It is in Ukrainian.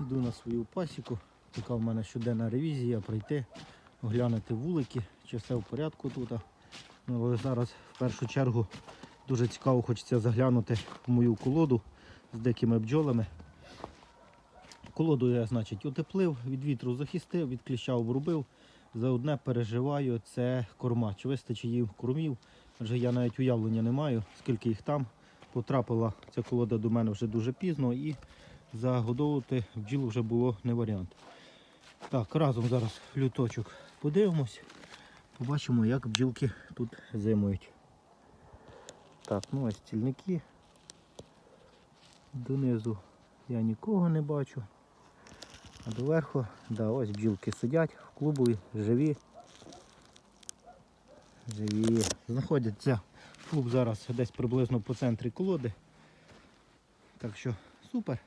Йду на свою пасіку. Така в мене щоденна ревізія, прийти, оглянути вулики, чи все в порядку тут. Ну, але зараз в першу чергу дуже цікаво хочеться заглянути в мою колоду з дикими бджолами. Колоду я, значить, утеплив, від вітру захистив, від кліща обрубив. За одне переживаю, це корма. Чи вистачить їм кормів? Адже я навіть уявлення не маю, скільки їх там. Потрапила ця колода до мене вже дуже пізно і загодовувати бджіл вже було не варіант. Так, разом зараз люточок подивимось. Побачимо, як бджілки тут зимують. Так, ну ось стільники. Донизу я нікого не бачу. А доверху, да, ось бджілки сидять в клубі, живі. Живі. Знаходяться клуб зараз десь приблизно по центрі колоди. Так що супер.